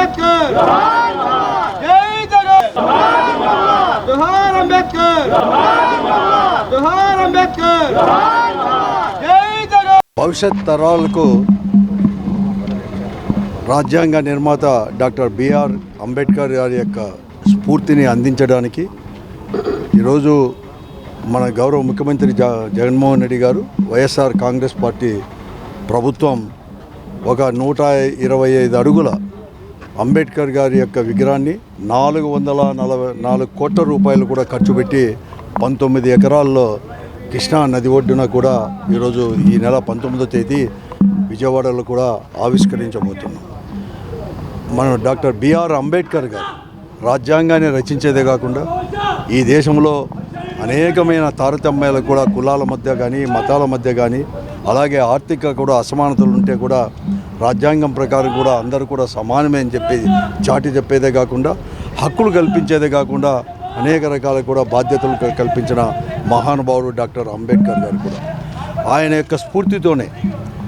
అంబేద్కర్! జై జగన్! జోహార్ అంబేద్కర్! జోహార్ అంబేద్కర్! జై జగన్! భవిష్యత్ తరాలకు రాజ్యాంగ నిర్మాత డాక్టర్ బిఆర్ అంబేద్కర్ గారి యొక్క స్ఫూర్తిని అందించడానికి ఈరోజు మన గౌరవ ముఖ్యమంత్రి జ జగన్మోహన్ రెడ్డి గారు వైఎస్ఆర్ కాంగ్రెస్ పార్టీ ప్రభుత్వం ఒక నూట ఇరవై ఐదు అడుగుల అంబేద్కర్ గారి యొక్క విగ్రహాన్ని నాలుగు వందల నలభై నాలుగు కోట్ల రూపాయలు కూడా ఖర్చు పెట్టి పంతొమ్మిది ఎకరాల్లో కృష్ణా నది ఒడ్డున కూడా ఈరోజు ఈ నెల పంతొమ్మిదో తేదీ విజయవాడలో కూడా ఆవిష్కరించబోతున్నాం. మన డాక్టర్ బిఆర్ అంబేద్కర్ గారు రాజ్యాంగాన్ని రచించేదే కాకుండా ఈ దేశంలో అనేకమైన తారతమ్యాలు కూడా కులాల మధ్య కానీ మతాల మధ్య కానీ అలాగే ఆర్థిక కూడా అసమానతలు ఉంటే కూడా రాజ్యాంగం ప్రకారం కూడా అందరూ కూడా సమానమే అని చెప్పేది చాటి చెప్పేదే కాకుండా హక్కులు కల్పించేదే కాకుండా అనేక రకాల కూడా బాధ్యతలు కల్పించిన మహానుభావుడు డాక్టర్ అంబేద్కర్ గారు కూడా. ఆయన యొక్క స్ఫూర్తితోనే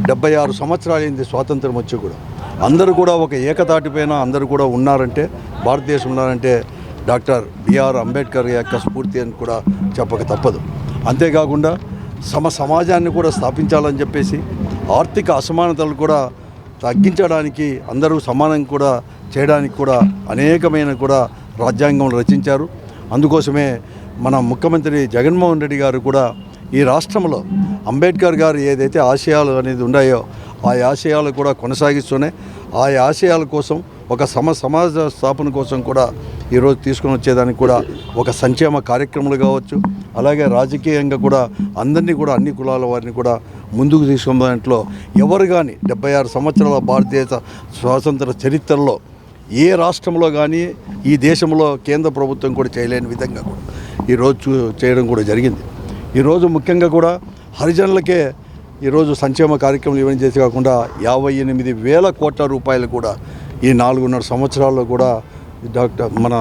డెబ్బై ఆరు సంవత్సరాలైంది స్వాతంత్రం వచ్చి కూడా. అందరూ కూడా ఒక ఏకతాటిపైన అందరూ కూడా ఉన్నారంటే భారతదేశం ఉన్నారంటే డాక్టర్ బిఆర్ అంబేద్కర్ యొక్క స్ఫూర్తి అని కూడా చెప్పక తప్పదు. అంతేకాకుండా సమ సమాజాన్ని కూడా స్థాపించాలని చెప్పేసి ఆర్థిక అసమానతలు కూడా తగ్గించడానికి అందరూ సమానం కూడా చేయడానికి కూడా అనేకమైన కూడా రాజ్యాంగం రచించారు. అందుకోసమే మన ముఖ్యమంత్రి జగన్మోహన్ రెడ్డి గారు కూడా ఈ రాష్ట్రంలో అంబేద్కర్ గారు ఏదైతే ఆశయాలు అనేది ఉన్నాయో ఆ ఆశయాలు కూడా కొనసాగిస్తూనే ఆ ఆశయాల కోసం ఒక సమ సమాజ స్థాపన కోసం కూడా ఈరోజు తీసుకొని వచ్చేదానికి కూడా ఒక సంక్షేమ కార్యక్రమాలు కావచ్చు అలాగే రాజకీయంగా కూడా అందరినీ కూడా అన్ని కులాల వారిని కూడా ముందుకు తీసుకున్న దాంట్లో ఎవరు కానీ డెబ్బై ఆరు సంవత్సరాల భారతదేశ స్వాతంత్ర చరిత్రలో ఏ రాష్ట్రంలో కానీ ఈ దేశంలో కేంద్ర ప్రభుత్వం కూడా చేయలేని విధంగా కూడా ఈరోజు చూ- చేయడం కూడా జరిగింది. ఈరోజు ముఖ్యంగా కూడా హరిజనులకే ఈరోజు సంక్షేమ కార్యక్రమాలు ఇవన్నీ చేసి కాకుండా యాభై ఎనిమిది వేల కోట్ల రూపాయలు కూడా ఈ నాలుగున్నర సంవత్సరాల్లో కూడా డాక్టర్ మన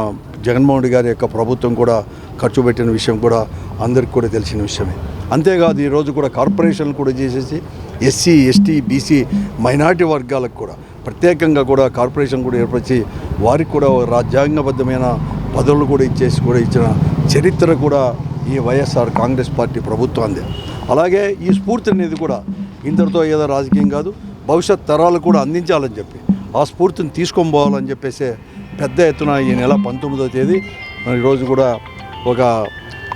జగన్మోహన్ రెడ్డి గారి యొక్క ప్రభుత్వం కూడా ఖర్చు పెట్టిన విషయం కూడా అందరికీ కూడా తెలిసిన విషయమే. అంతేకాదు ఈరోజు కూడా కార్పొరేషన్లు కూడా చేసేసి ఎస్సీ ఎస్టీ బీసీ మైనారిటీ వర్గాలకు కూడా ప్రత్యేకంగా కూడా కార్పొరేషన్ కూడా ఏర్పరిచి వారికి కూడా రాజ్యాంగబద్ధమైన పదవులు కూడా ఇచ్చేసి కూడా ఇచ్చిన చరిత్ర కూడా ఈ వైఎస్ఆర్ కాంగ్రెస్ పార్టీ ప్రభుత్వాన్ని అలాగే ఈ స్ఫూర్తి అనేది కూడా ఇంతటితో ఏదో రాజకీయం కాదు భవిష్యత్ తరాలు కూడా అందించాలని చెప్పి ఆ స్ఫూర్తిని తీసుకొని పోవాలని చెప్పేసి పెద్ద ఎత్తున ఈ నెల పంతొమ్మిదో తేదీ ఈరోజు కూడా ఒక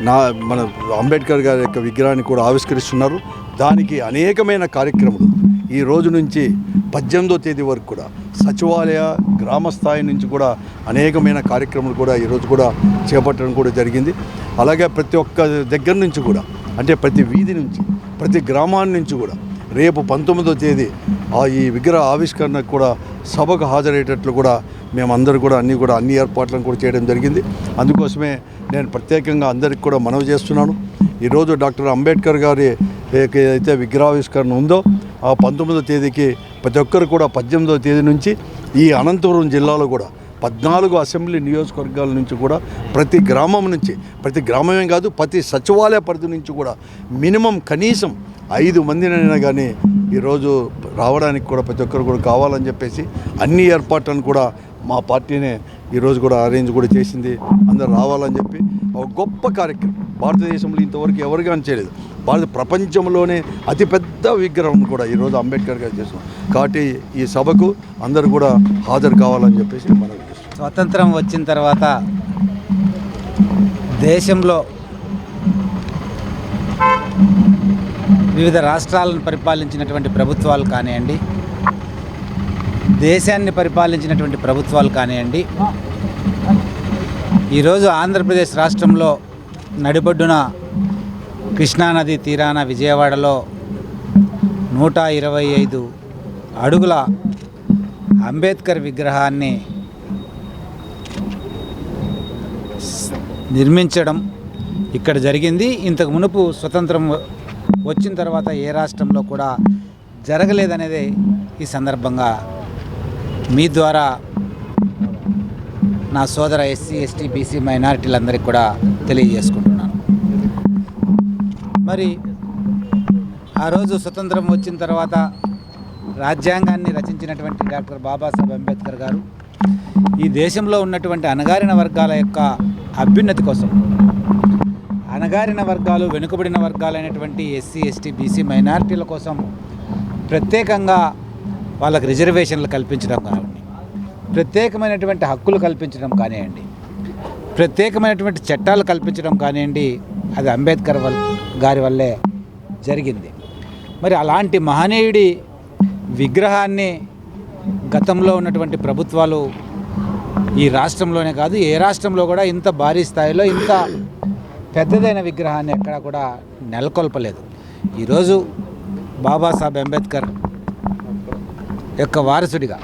నా మన అంబేద్కర్ గారి యొక్క విగ్రహాన్ని కూడా ఆవిష్కరిస్తున్నారు. దానికి అనేకమైన కార్యక్రమాలు ఈ రోజు నుంచి పద్దెనిమిదో తేదీ వరకు కూడా సచివాలయ గ్రామ స్థాయి నుంచి కూడా అనేకమైన కార్యక్రమాలు కూడా ఈరోజు కూడా చేపట్టడం కూడా జరిగింది. అలాగే ప్రతి ఒక్క దగ్గర నుంచి కూడా అంటే ప్రతి వీధి నుంచి ప్రతి గ్రామాన్ని నుంచి కూడా రేపు పంతొమ్మిదో తేదీ ఆ ఈ విగ్రహ ఆవిష్కరణకు కూడా సభకు హాజరయ్యేటట్లు కూడా మేమందరూ కూడా అన్నీ కూడా అన్ని ఏర్పాట్లను కూడా చేయడం జరిగింది. అందుకోసమే నేను ప్రత్యేకంగా అందరికి కూడా మనవి చేస్తున్నాను. ఈరోజు డాక్టర్ అంబేద్కర్ గారి అయితే విగ్రహావిష్కరణ ఉందో ఆ పంతొమ్మిదో తేదీకి ప్రతి ఒక్కరు కూడా పద్దెనిమిదో తేదీ నుంచి ఈ అనంతపురం జిల్లాలో కూడా పద్నాలుగు అసెంబ్లీ నియోజకవర్గాల నుంచి కూడా ప్రతి గ్రామం నుంచి ప్రతి గ్రామమే కాదు ప్రతి సచివాలయ పరిధి నుంచి కూడా మినిమం కనీసం ఐదు మందినైనా కానీ ఈరోజు రావడానికి కూడా ప్రతి ఒక్కరు కూడా కావాలని చెప్పేసి అన్ని ఏర్పాట్లను కూడా మా పార్టీనే ఈరోజు కూడా అరేంజ్ కూడా చేసింది. అందరు రావాలని చెప్పి ఒక గొప్ప కార్యక్రమం. భారతదేశంలో ఇంతవరకు ఎవరు కానీ చేయలేదు. భారత ప్రపంచంలోనే అతిపెద్ద విగ్రహం కూడా ఈరోజు అంబేద్కర్ గారు చేస్తున్నాం కాబట్టి ఈ సభకు అందరూ కూడా హాజరు కావాలని చెప్పేసి మనం స్వతంత్రం వచ్చిన తర్వాత దేశంలో వివిధ రాష్ట్రాలను పరిపాలించినటువంటి ప్రభుత్వాలు కానివ్వండి దేశాన్ని పరిపాలించినటువంటి ప్రభుత్వాలు కానివ్వండి ఈరోజు ఆంధ్రప్రదేశ్ రాష్ట్రంలో నడిబొడ్డున కృష్ణానది తీరాన విజయవాడలో నూట ఇరవై ఐదు అడుగుల అంబేద్కర్ విగ్రహాన్ని నిర్మించడం ఇక్కడ జరిగింది. ఇంతకు మునుపు స్వతంత్రం వచ్చిన తర్వాత ఏ రాష్ట్రంలో కూడా జరగలేదనేది ఈ సందర్భంగా మీ ద్వారా నా సోదర ఎస్సీ ఎస్టీ బీసీ మైనారిటీలందరికీ కూడా తెలియజేసుకుంటున్నాను. మరి ఆ రోజు స్వతంత్రం వచ్చిన తర్వాత రాజ్యాంగాన్ని రచించినటువంటి డాక్టర్ బాబాసాహెబ్ అంబేద్కర్ గారు ఈ దేశంలో ఉన్నటువంటి అణగారిన వర్గాల యొక్క అభ్యున్నతి కోసం అణగారిన వర్గాలు వెనుకబడిన వర్గాలైనటువంటి ఎస్సీ ఎస్టీ బీసీ మైనారిటీల కోసం ప్రత్యేకంగా వాళ్ళకి రిజర్వేషన్లు కల్పించడం కానివ్వండి ప్రత్యేకమైనటువంటి హక్కులు కల్పించడం కానివ్వండి ప్రత్యేకమైనటువంటి చట్టాలు కల్పించడం కానివ్వండి అది అంబేద్కర్ వల్ గారి వల్లే జరిగింది. మరి అలాంటి మహనీయుడి విగ్రహాన్ని గతంలో ఉన్నటువంటి ప్రభుత్వాలు ఈ రాష్ట్రంలోనే కాదు ఏ రాష్ట్రంలో కూడా ఇంత భారీ స్థాయిలో ఇంత పెద్దదైన విగ్రహాన్ని ఎక్కడా కూడా నెలకొల్పలేదు. ఈరోజు బాబాసాహెబ్ అంబేద్కర్ యొక్క వారసుడిగా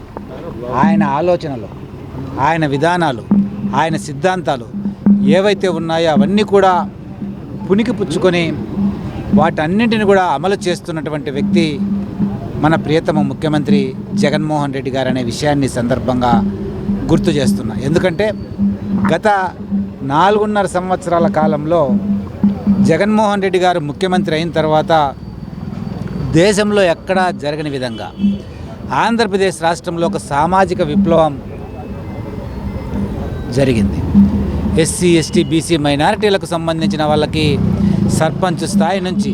ఆయన ఆలోచనలు ఆయన విధానాలు ఆయన సిద్ధాంతాలు ఏవైతే ఉన్నాయో అవన్నీ కూడా పునికి పుచ్చుకొని వాటన్నింటిని కూడా అమలు చేస్తున్నటువంటి వ్యక్తి మన ప్రియతమ ముఖ్యమంత్రి జగన్మోహన్ రెడ్డి గారు అనే విషయాన్ని సందర్భంగా గుర్తు చేస్తున్నా. ఎందుకంటే గత నాలుగున్నర సంవత్సరాల కాలంలో జగన్మోహన్ రెడ్డి గారు ముఖ్యమంత్రి అయిన తర్వాత దేశంలో ఎక్కడా జరగని విధంగా ఆంధ్రప్రదేశ్ రాష్ట్రంలో ఒక సామాజిక విప్లవం జరిగింది. ఎస్సీ ఎస్టీ బీసీ మైనారిటీలకు సంబంధించిన వాళ్ళకి సర్పంచ్ స్థాయి నుంచి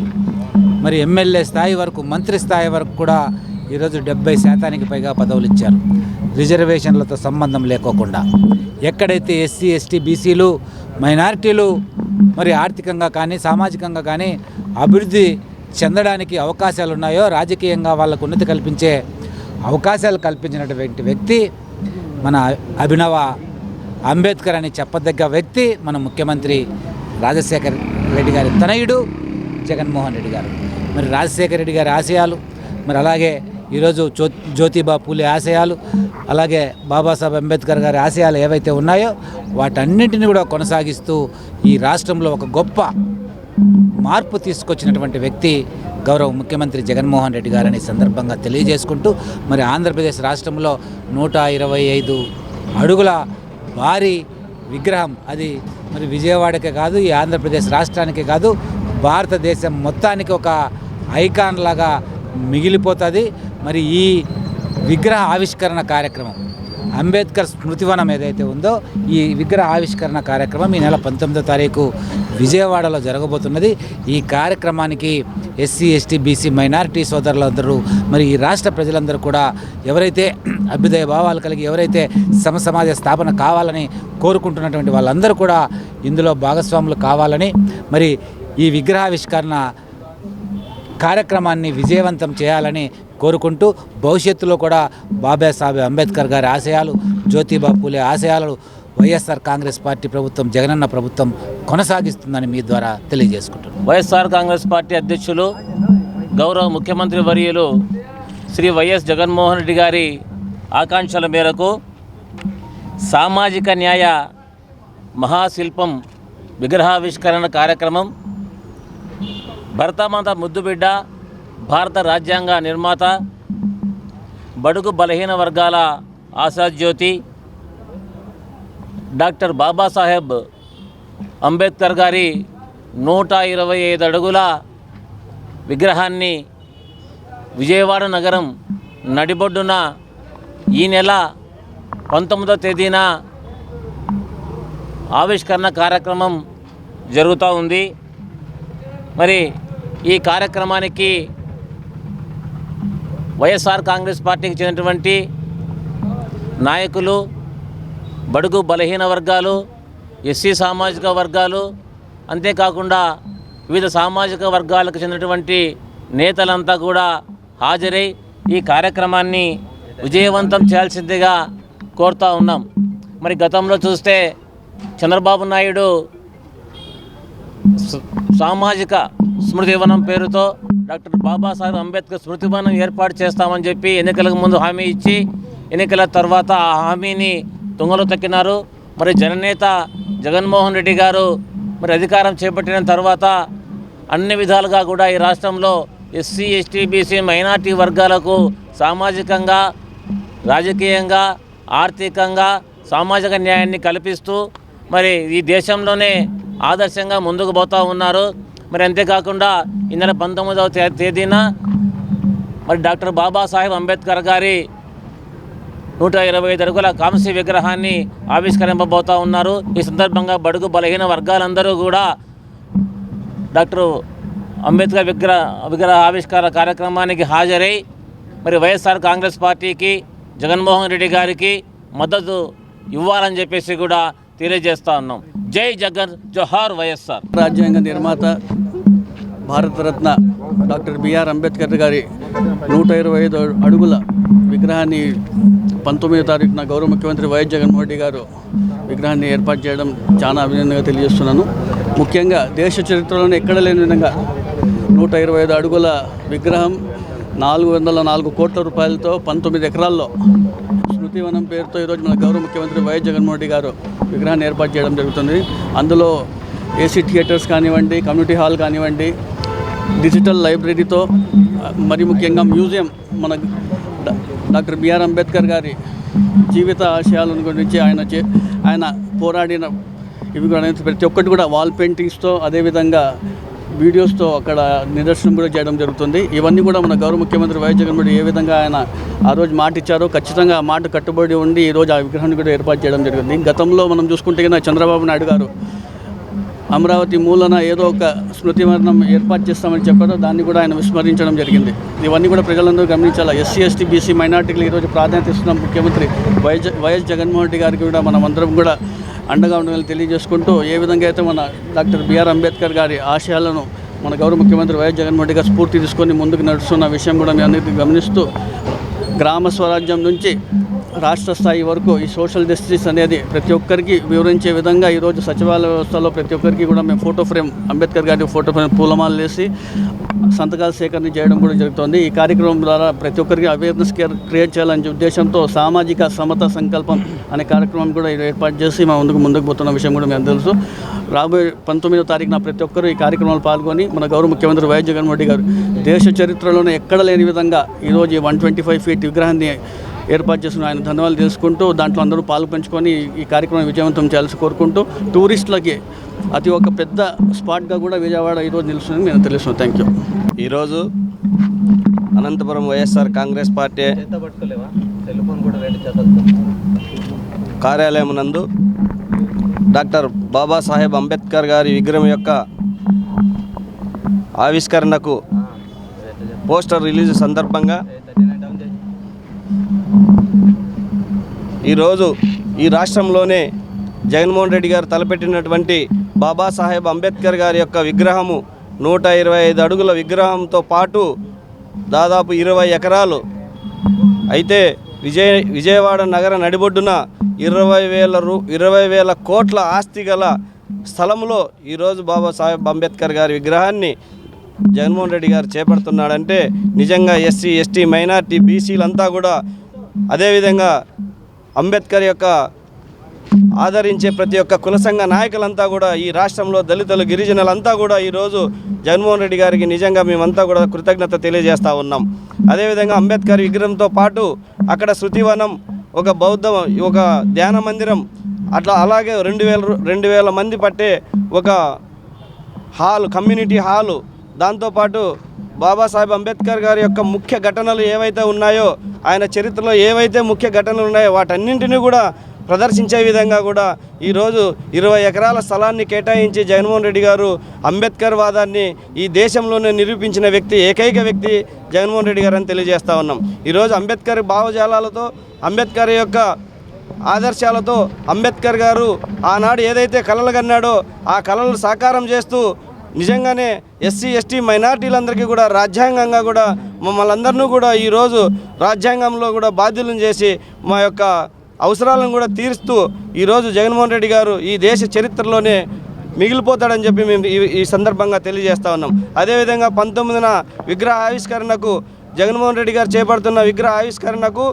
మరి ఎమ్మెల్యే స్థాయి వరకు మంత్రి స్థాయి వరకు కూడా ఈరోజు డెబ్బై శాతానికి పైగా పదవులు ఇచ్చారు. రిజర్వేషన్లతో సంబంధం లేకోకుండా. ఎక్కడైతే ఎస్సీ ఎస్టీ బీసీలు మైనారిటీలు మరి ఆర్థికంగా కానీ సామాజికంగా కానీ అభివృద్ధి చెందడానికి అవకాశాలు ఉన్నాయో రాజకీయంగా వాళ్ళకు ఉన్నతి కల్పించే అవకాశాలు కల్పించినటువంటి వ్యక్తి మన అభినవ అంబేద్కర్ అని చెప్పదగ్గ వ్యక్తి మన ముఖ్యమంత్రి రాజశేఖర్ రెడ్డి గారి తనయుడు జగన్మోహన్ రెడ్డి గారు. మరి రాజశేఖర రెడ్డి గారి ఆశయాలు మరి అలాగే ఈరోజు జ్యో జ్యోతిబా పూలే ఆశయాలు అలాగే బాబాసాహెబ్ అంబేద్కర్ గారి ఆశయాలు ఏవైతే ఉన్నాయో వాటన్నింటిని కూడా కొనసాగిస్తూ ఈ రాష్ట్రంలో ఒక గొప్ప మార్పు తీసుకొచ్చినటువంటి వ్యక్తి గౌరవ ముఖ్యమంత్రి జగన్మోహన్ రెడ్డి గారని సందర్భంగా తెలియజేసుకుంటూ మరి ఆంధ్రప్రదేశ్ రాష్ట్రంలో నూట ఇరవై ఐదు అడుగుల భారీ విగ్రహం. అది మరి విజయవాడకే కాదు ఈ ఆంధ్రప్రదేశ్ రాష్ట్రానికే కాదు భారతదేశం మొత్తానికి ఒక ఐకాన్ లాగా మిగిలిపోతుంది. మరి ఈ విగ్రహ ఆవిష్కరణ కార్యక్రమం. అంబేద్కర్ స్మృతివనం ఏదైతే ఉందో ఈ విగ్రహ ఆవిష్కరణ కార్యక్రమం ఈ నెల పంతొమ్మిదో తారీఖు విజయవాడలో జరగబోతున్నది. ఈ కార్యక్రమానికి ఎస్సీ ఎస్టీ బీసీ మైనారిటీ సోదరులందరూ మరి ఈ రాష్ట్ర ప్రజలందరూ కూడా ఎవరైతే అభ్యుదయ భావాలు కలిగి ఎవరైతే సమ సమాజ స్థాపన కావాలని కోరుకుంటున్నటువంటి వాళ్ళందరూ కూడా ఇందులో భాగస్వాములు కావాలని మరి ఈ విగ్రహావిష్కరణ కార్యక్రమాన్ని విజయవంతం చేయాలని కోరుకుంటూ భవిష్యత్తులో కూడా బాబాసాహెబ్ అంబేద్కర్ గారి ఆశయాలు జ్యోతిబా పూలే ఆశయాలను వైఎస్ఆర్ కాంగ్రెస్ పార్టీ ప్రభుత్వం జగనన్న ప్రభుత్వం కొనసాగిస్తుందని మీ ద్వారా తెలియజేసుకుంటున్నాను వైఎస్ఆర్ కాంగ్రెస్ పార్టీ అధ్యక్షులు గౌరవ ముఖ్యమంత్రి వర్యులు శ్రీ వైఎస్ జగన్మోహన్ రెడ్డి గారి ఆకాంక్షల మేరకు సామాజిక న్యాయ మహాశిల్పం విగ్రహావిష్కరణ కార్యక్రమం భరతమాత ముద్దుబిడ్డ భారత రాజ్యాంగ నిర్మాత బడుగు బలహీన వర్గాల ఆశాజ్యోతి డాక్టర్ బాబాసాహెబ్ అంబేద్కర్ గారి నూట ఇరవై ఐదు అడుగుల విగ్రహాన్ని విజయవాడ నగరం నడిబొడ్డున ఈ నెల పంతొమ్మిదో తేదీన ఆవిష్కరణ కార్యక్రమం జరుగుతూ ఉంది. మరి ఈ కార్యక్రమానికి వైఎస్ఆర్ కాంగ్రెస్ పార్టీకి చెందినటువంటి నాయకులు బడుగు బలహీన వర్గాలు ఎస్సీ సామాజిక వర్గాలు అంతేకాకుండా వివిధ సామాజిక వర్గాలకు చెందినటువంటి నేతలంతా కూడా హాజరై ఈ కార్యక్రమాన్ని విజయవంతం చేయాల్సిందిగా కోరుతా ఉన్నాం. మరి గతంలో చూస్తే చంద్రబాబు నాయుడు సామాజిక స్మృతివనం పేరుతో డాక్టర్ బాబాసాహెబ్ అంబేద్కర్ స్మృతివనం ఏర్పాటు చేస్తామని చెప్పి ఎన్నికలకు ముందు హామీ ఇచ్చి ఎన్నికల తర్వాత ఆ హామీని తుంగలో తక్కినారు. మరి జననేత జగన్మోహన్ రెడ్డి గారు మరి అధికారం చేపట్టిన తర్వాత అన్ని విధాలుగా కూడా ఈ రాష్ట్రంలో ఎస్సీ ఎస్టీ బీసీ మైనార్టీ వర్గాలకు సామాజికంగా రాజకీయంగా ఆర్థికంగా సామాజిక న్యాయాన్ని కల్పిస్తూ మరి ఈ దేశంలోనే ఆదర్శంగా ముందుకు పోతూ ఉన్నారు. మరి అంతేకాకుండా ఈ నెల పంతొమ్మిదవ తేదీన మరి డాక్టర్ బాబాసాహెబ్ అంబేద్కర్ గారి నూట ఇరవై ఐదు అడుగుల కాంస్య విగ్రహాన్ని ఆవిష్కరింపబోతా ఉన్నారు. ఈ సందర్భంగా బడుగు బలహీన వర్గాలందరూ కూడా డాక్టర్ అంబేద్కర్ విగ్రహ విగ్రహ ఆవిష్కార కార్యక్రమానికి హాజరై మరి వైఎస్ఆర్ కాంగ్రెస్ పార్టీకి జగన్మోహన్ రెడ్డి గారికి మద్దతు ఇవ్వాలని చెప్పేసి కూడా తెలియజేస్తా ఉన్నాం. జై జగన్ జోహార్ వైఎస్ఆర్. రాజ్యాంగ నిర్మాత భారతరత్న డాక్టర్ బిఆర్ అంబేద్కర్ గారి నూట ఇరవై ఐదు అడుగుల విగ్రహాన్ని పంతొమ్మిదో తారీఖున గౌరవ ముఖ్యమంత్రి వైఎస్ జగన్మోహన్ రెడ్డి గారు విగ్రహాన్ని ఏర్పాటు చేయడం చాలా అభినందనగా తెలియజేస్తున్నాను. ముఖ్యంగా దేశ చరిత్రలోనే ఎక్కడ లేని విధంగా నూట ఇరవై ఐదు అడుగుల విగ్రహం నాలుగు వందల నాలుగు కోట్ల రూపాయలతో పంతొమ్మిది ఎకరాల్లో స్మృతివనం పేరుతో ఈరోజు మన గౌరవ ముఖ్యమంత్రి వైఎస్ జగన్మోహన్ రెడ్డి గారు విగ్రహాన్ని ఏర్పాటు చేయడం జరుగుతుంది. అందులో ఏసీ థియేటర్స్ కానివ్వండి కమ్యూనిటీ హాల్ కానివ్వండి డిజిటల్ లైబ్రరీతో మరి ముఖ్యంగా మ్యూజియం మన డాక్టర్ బిఆర్ అంబేద్కర్ గారి జీవిత ఆశయాలను గురించి ఆయన చే ఆయన పోరాడిన ఇవి కూడా ప్రతి ఒక్కటి కూడా వాల్ పెయింటింగ్స్తో అదేవిధంగా వీడియోస్తో అక్కడ నిదర్శనం కూడా చేయడం జరుగుతుంది. ఇవన్నీ కూడా మన గౌరవ ముఖ్యమంత్రి వైఎస్ జగన్మోహన్ ఏ విధంగా ఆయన ఆ రోజు మాట ఇచ్చారో ఖచ్చితంగా ఆ మాట కట్టుబడి ఉండి ఈ రోజు ఆ విగ్రహాన్ని కూడా ఏర్పాటు చేయడం జరిగింది. గతంలో మనం చూసుకుంటే చంద్రబాబు నాయుడు గారు అమరావతి మూలన ఏదో ఒక స్మృతి మరణం ఏర్పాటు చేస్తామని చెప్పారో దాన్ని కూడా ఆయన విస్మరించడం జరిగింది. ఇవన్నీ కూడా ప్రజలందరూ గమనించాలి? ఎస్సీ ఎస్టీ బీసీ మైనార్టీలు ఈరోజు ప్రాధాన్యత ఇస్తున్న ముఖ్యమంత్రి వైఎస్ వైఎస్ జగన్మోహన్ రెడ్డి గారికి కూడా మనం అందరం కూడా అండగా ఉండాలని తెలియజేసుకుంటూ ఏ విధంగా అయితే మన డాక్టర్ బిఆర్ అంబేద్కర్ గారి ఆశయాలను మన గౌరవ ముఖ్యమంత్రి వైఎస్ జగన్మోహన్ రెడ్డి గారు స్ఫూర్తి తీసుకొని ముందుకు నడుస్తున్న విషయం కూడా మీ అందరికీ గమనిస్తూ గ్రామ స్వరాజ్యం నుంచి రాష్ట్ర స్థాయి వరకు ఈ సోషల్ జస్టిస్ అనేది ప్రతి ఒక్కరికి వివరించే విధంగా ఈరోజు సచివాలయ వ్యవస్థలో ప్రతి ఒక్కరికి కూడా మేము ఫోటో ఫ్రేమ్ అంబేద్కర్ గారి ఫోటో ఫ్రేమ్ పూలమాలలు వేసి సంతకాల సేకరణ చేయడం కూడా జరుగుతుంది. ఈ కార్యక్రమం ద్వారా ప్రతి ఒక్కరికి అవేర్నెస్ క్రియేట్ చేయాలనే ఉద్దేశంతో సామాజిక సమత సంకల్పం అనే కార్యక్రమం కూడా ఏర్పాటు చేసి మా ముందుకు ముందుకు పోతున్న విషయం కూడా మేము తెలుసు. రాబోయే పంతొమ్మిదో తారీఖున ప్రతి ఒక్కరూ ఈ కార్యక్రమంలో పాల్గొని మన గౌరవ ముఖ్యమంత్రి వైఎస్ జగన్మోహన్ రెడ్డి గారు దేశ చరిత్రలోనే ఎక్కడ లేని విధంగా ఈరోజు వన్ ట్వంటీ ఫైవ్ ఫీట్ విగ్రహాన్ని ఏర్పాటు చేసిన ఆయన ధన్యవాదాలు తెలుసుకుంటూ దాంట్లో అందరూ పాలు పంచుకొని ఈ కార్యక్రమం విజయవంతం చేయాల్సి కోరుకుంటూ టూరిస్టులకి అతి ఒక పెద్ద స్పాట్గా కూడా విజయవాడ ఈరోజు నిలుస్తుందని నేను తెలుస్తున్నాను థ్యాంక్ యూ ఈరోజు అనంతపురం వైఎస్ఆర్ కాంగ్రెస్ పార్టీ కార్యాలయం నందు డాక్టర్ బాబాసాహెబ్ అంబేద్కర్ గారి విగ్రహం యొక్క ఆవిష్కరణకు పోస్టర్ రిలీజ్ సందర్భంగా ఈరోజు ఈ రాష్ట్రంలోనే జగన్మోహన్ రెడ్డి గారు తలపెట్టినటువంటి బాబాసాహెబ్ అంబేద్కర్ గారి యొక్క విగ్రహము నూట ఇరవై ఐదు అడుగుల విగ్రహంతో పాటు దాదాపు ఇరవై ఎకరాలు. అయితే విజయ విజయవాడ నగర నడిబొడ్డున ఇరవై వేల రూ ఇరవై వేల కోట్ల ఆస్తి గల స్థలంలో ఈరోజు బాబాసాహెబ్ అంబేద్కర్ గారి విగ్రహాన్ని జగన్మోహన్ రెడ్డి గారు చేపడుతున్నాడంటే నిజంగా ఎస్సీ ఎస్టీ మైనార్టీ బీసీలంతా కూడా అదేవిధంగా అంబేద్కర్ యొక్క ఆదరించే ప్రతి ఒక్క కుల సంఘ నాయకులంతా కూడా ఈ రాష్ట్రంలో దళితులు గిరిజనులంతా కూడా ఈరోజు జగన్మోహన్ రెడ్డి గారికి నిజంగా మేమంతా కూడా కృతజ్ఞత తెలియజేస్తూ ఉన్నాం. అదేవిధంగా అంబేద్కర్ విగ్రహంతో పాటు అక్కడ శృతివనం ఒక బౌద్ధ ఒక ధ్యాన మందిరం అట్లా అలాగే రెండు వేల రెండు వేల మంది పట్టే ఒక హాల్ కమ్యూనిటీ హాలు దాంతోపాటు బాబాసాహెబ్ అంబేద్కర్ గారి యొక్క ముఖ్య ఘటనలు ఏవైతే ఉన్నాయో ఆయన చరిత్రలో ఏవైతే ముఖ్య ఘటనలు ఉన్నాయో వాటన్నింటినీ కూడా ప్రదర్శించే విధంగా కూడా ఈరోజు ఇరవై ఎకరాల స్థలాన్ని కేటాయించి జగన్మోహన్ రెడ్డి గారు అంబేద్కర్ వాదాన్ని ఈ దేశంలోనే నిరూపించిన వ్యక్తి ఏకైక వ్యక్తి జగన్మోహన్ రెడ్డి గారు అని తెలియజేస్తా ఉన్నాం. ఈరోజు అంబేద్కర్ భావజాలాలతో అంబేద్కర్ యొక్క ఆదర్శాలతో అంబేద్కర్ గారు ఆనాడు ఏదైతే కలలు కన్నాడో ఆ కళలు సాకారం చేస్తూ నిజంగానే ఎస్సీ ఎస్టీ మైనార్టీలందరికీ కూడా రాజ్యాంగంగా కూడా మమ్మల్ని అందరినూ కూడా ఈరోజు రాజ్యాంగంలో కూడా బాధ్యులను చేసి మా యొక్క అవసరాలను కూడా తీరుస్తూ ఈరోజు జగన్మోహన్ రెడ్డి గారు ఈ దేశ చరిత్రలోనే మిగిలిపోతాడని చెప్పి మేము ఈ ఈ సందర్భంగా తెలియజేస్తా ఉన్నాం. అదేవిధంగా పంతొమ్మిదిన విగ్రహ ఆవిష్కరణకు జగన్మోహన్ రెడ్డి గారు చేపడుతున్న విగ్రహ ఆవిష్కరణకు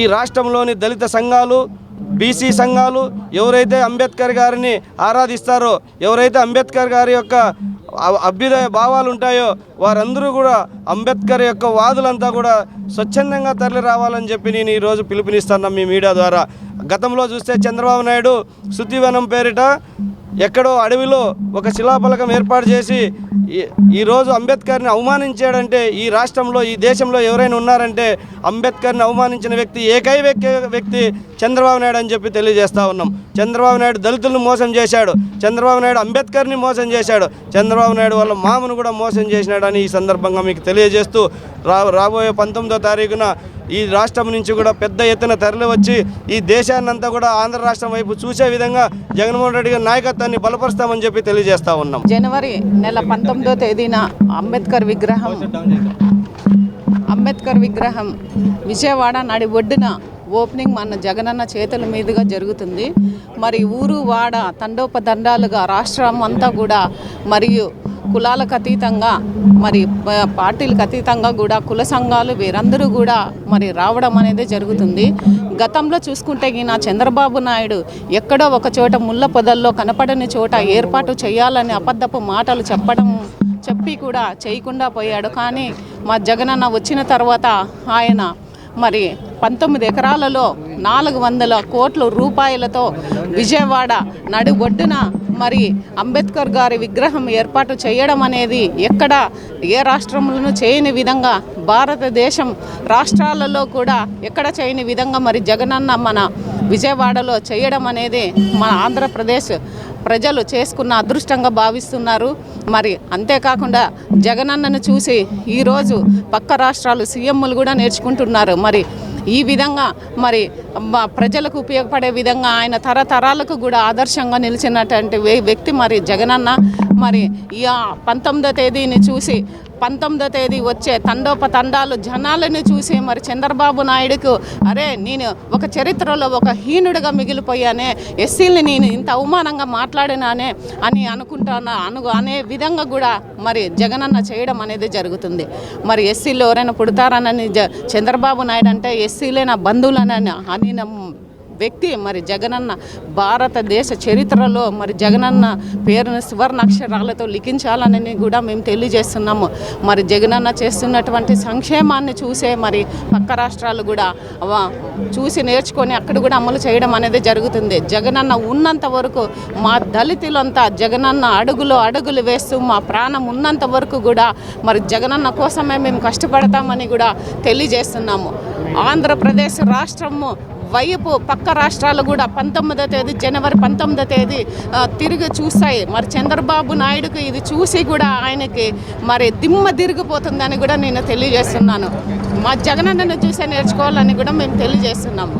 ఈ రాష్ట్రంలోని దళిత సంఘాలు బీసీ సంఘాలు ఎవరైతే అంబేద్కర్ గారిని ఆరాధిస్తారో ఎవరైతే అంబేద్కర్ గారి యొక్క అభ్యుదయ భావాలు ఉంటాయో వారందరూ కూడా అంబేద్కర్ యొక్క వాదులంతా కూడా స్వచ్ఛందంగా తరలి రావాలని చెప్పి నేను ఈరోజు పిలుపునిస్తాను మీ మీడియా ద్వారా. గతంలో చూస్తే చంద్రబాబు నాయుడు శుద్ధివనం పేరిట ఎక్కడో అడవిలో ఒక శిలాఫలకం ఏర్పాటు చేసి ఈరోజు అంబేద్కర్ని అవమానించాడంటే ఈ రాష్ట్రంలో ఈ దేశంలో ఎవరైనా ఉన్నారంటే అంబేద్కర్ని అవమానించిన వ్యక్తి ఏకై వ్యక్తి వ్యక్తి చంద్రబాబు నాయుడు అని చెప్పి తెలియజేస్తా ఉన్నాం. చంద్రబాబు నాయుడు దళితులను మోసం చేశాడు. చంద్రబాబు నాయుడు అంబేద్కర్ని మోసం చేశాడు. చంద్రబాబు నాయుడు వాళ్ళ మామను కూడా మోసం చేసినాడని ఈ సందర్భంగా మీకు తెలియజేస్తూ రా రాబోయే పంతొమ్మిదో తారీఖున ఈ రాష్ట్రం నుంచి కూడా పెద్ద ఎత్తున తరలి వచ్చి ఈ దేశాన్నంతా కూడా ఆంధ్ర రాష్ట్రం వైపు చూసే విధంగా జగన్మోహన్ రెడ్డి గారి నాయకత్వాన్ని బలపరుస్తామని చెప్పి తెలియజేస్తా ఉన్నాం. జనవరి నెల పంతొమ్మిది తేదీన అంబేద్కర్ విగ్రహం అంబేద్కర్ విగ్రహం విజయవాడ నడి ఒడ్డున ఓపెనింగ్ మన జగనన్న చేతుల మీదుగా జరుగుతుంది. మరి ఊరు వాడ తండోపదండాలుగా రాష్ట్రం అంతా కూడా మరియు కులాలకు అతీతంగా మరి పార్టీలకు అతీతంగా కూడా కుల సంఘాలు వీరందరూ కూడా మరి రావడం అనేది జరుగుతుంది. గతంలో చూసుకుంటే ఈయన చంద్రబాబు నాయుడు ఎక్కడో ఒక చోట ముళ్ళ పొదల్లో కనపడని చోట ఏర్పాటు చేయాలని అబద్ధపు మాటలు చెప్పడం చెప్పి కూడా చేయకుండా పోయాడు. కానీ మా జగనన్న వచ్చిన తర్వాత ఆయన మరి పంతొమ్మిది ఎకరాలలో నాలుగు వందల కోట్ల రూపాయలతో విజయవాడ నడి ఒడ్డున మరి అంబేద్కర్ గారి విగ్రహం ఏర్పాటు చేయడం అనేది ఎక్కడ ఏ రాష్ట్రంలోనూ చేయని విధంగా భారతదేశం రాష్ట్రాలలో కూడా ఎక్కడ చేయని విధంగా మరి జగనన్న మన విజయవాడలో చేయడం అనేది మన ఆంధ్రప్రదేశ్ ప్రజలు చేసుకున్న అదృష్టంగా భావిస్తున్నారు. మరి అంతేకాకుండా జగనన్నను చూసి ఈరోజు పక్క రాష్ట్రాలు సీఎంలు కూడా నేర్చుకుంటున్నారు. మరి ఈ విధంగా మరి ప్రజలకు ఉపయోగపడే విధంగా ఆయన తరతరాలకు కూడా ఆదర్శంగా నిలిచినటువంటి వ్యక్తి మరి జగనన్న. మరి ఈ పంతొమ్మిదో తేదీని చూసి పంతొమ్మిదో తేదీ వచ్చే తండోపతండాలు జనాలను చూసి మరి చంద్రబాబు నాయుడుకు అరే నేను ఒక చరిత్రలో ఒక హీనుడిగా మిగిలిపోయానే ఎస్సీని నేను ఇంత అవమానంగా మాట్లాడినానే అని అనుకుంటాను అను అనే విధంగా కూడా మరి జగనన్న చేయడం అనేది జరుగుతుంది. మరి ఎస్సీలు ఎవరైనా పుడతారనని జ చంద్రబాబు నాయుడు అంటే ఎస్సీలే నా బంధువులనని అని వ్యక్తి మరి జగనన్న భారతదేశ చరిత్రలో మరి జగనన్న పేరును సువర్ణాక్షరాలతో లిఖించాలని కూడా మేము తెలియజేస్తున్నాము. మరి జగనన్న చేస్తున్నటువంటి సంక్షేమాన్ని చూసే మరి పక్క రాష్ట్రాలు కూడా చూసి నేర్చుకొని అక్కడ కూడా అమలు చేయడం అనేది జరుగుతుంది. జగనన్న ఉన్నంత వరకు మా దళితులంతా జగనన్న అడుగులో అడుగులు వేస్తూ మా ప్రాణం ఉన్నంత వరకు కూడా మరి జగనన్న కోసమే మేము కష్టపడతామని కూడా తెలియజేస్తున్నాము. ఆంధ్రప్రదేశ్ రాష్ట్రము వైపు పక్క రాష్ట్రాలు కూడా పంతొమ్మిదో తేదీ జనవరి పంతొమ్మిదో తేదీ తిరిగి చూస్తాయి. మరి చంద్రబాబు నాయుడుకు ఇది చూసి కూడా ఆయనకి మరి దిమ్మ తిరిగిపోతుందని కూడా నేను తెలియజేస్తున్నాను. మా జగనన్నను చూసే నేర్చుకోవాలని కూడా మేము తెలియజేస్తున్నాము.